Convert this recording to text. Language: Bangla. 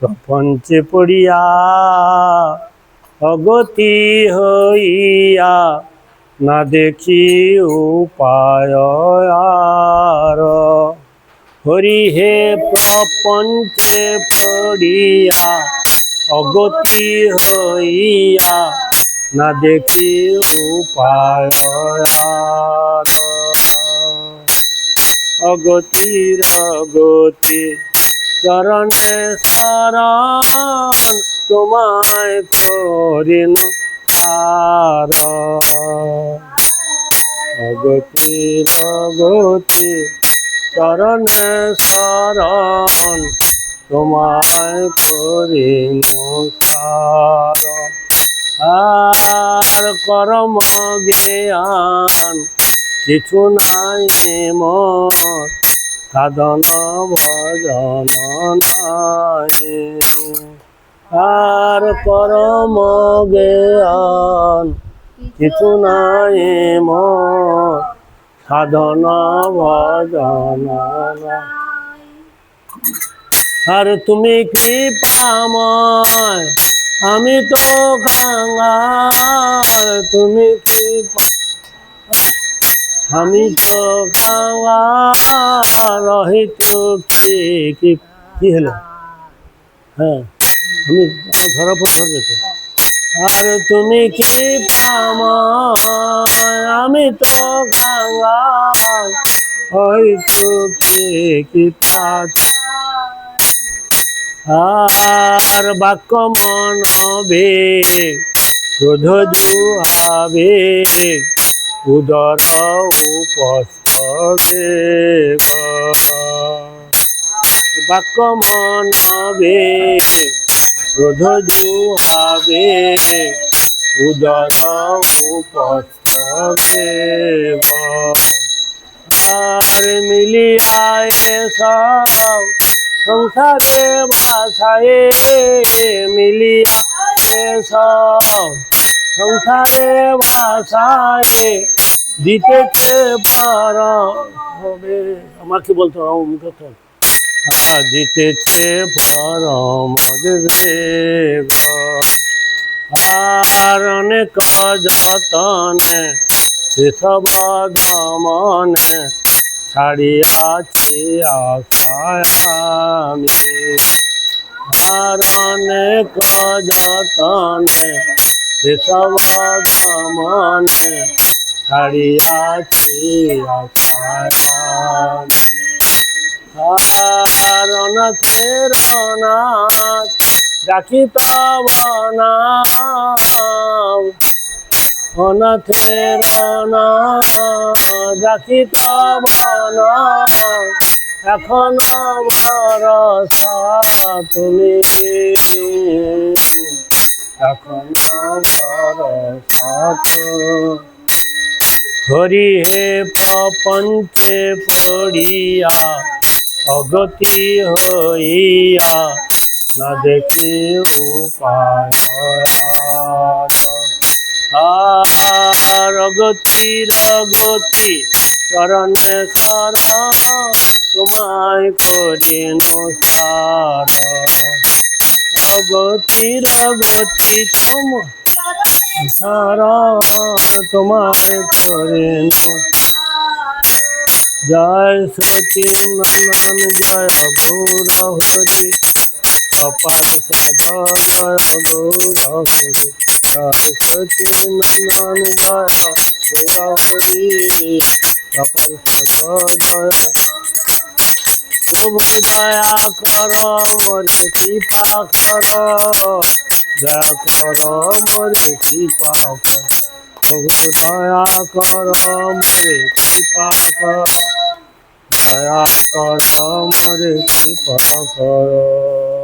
প্রপঞ্চে পড়িয়া অগতি হইয়া না দেখি উপায় আর হরি হে প্রপঞ্চে পড়িয়া অগতি হইয়া না দেখি উপায় আর অগতির অগতি চরণে শরণ, তোমায় করিন আর অগতির অগতি, চরণে শরণ, তোমায় করিন আর করম জ্ঞান, কিছু নাই মোর সাধন ভজন নাই। আর পরম জ্ঞান কিছু নাই মোর। সাধন ভজন। আর তুমি কৃপাময়, আমি তো কাঙ্গাল তুমি কৃপা আমি তো রহিত কি কি কি হলো? হ্যাঁ আমি ধরা পড়ে ধরবে তো আর তুমি কৃপাময় আমি তো কে আর বাক্য মন বেগ ক্রোধ জুহাবে উদর উপস্থবে বাক্য মন বেগ ক্রোধ জুহাবে উদর উপস্থবে আর মিলিয়ায় সব সংসারে বাসায় মিলিয়া সব সংসারে বাসায় দিতেছে পার হবে। আমাকে বলতে তো আর দিতেছে পরম আর অনেক যতনে সেসব দমনে ছাড়িয়াছি আশায় আমি। আর অনেক যতনে সেসব দমনে ছাড়িয়াছি অনাথের অনাথ ডাকি তব নাম। অনাথ ডাকি তব নাম। এখন তুমি। এখন হরি হে প্রপঞ্চে পড়িয়া, অগতি হইয়া, না দেখি উপায় আর অগতির অগতি চরণে সর তোমায় করি সার অগতির অগতি তোমার তোমায় করে জয় সতী নন্দন জয় গৌর হরি। অপার সদ জয় গৌর হরি। জয় সতী নন্দন জয় গৌর হরি। অপার সদ জয় প্রভু দয়া কর, মরে কৃপা কর। দয়া কর, মরে কৃপা কর। প্রভু দয়া কর, মরে কৃপা কর। দয়া কর, মরে কৃপা কর।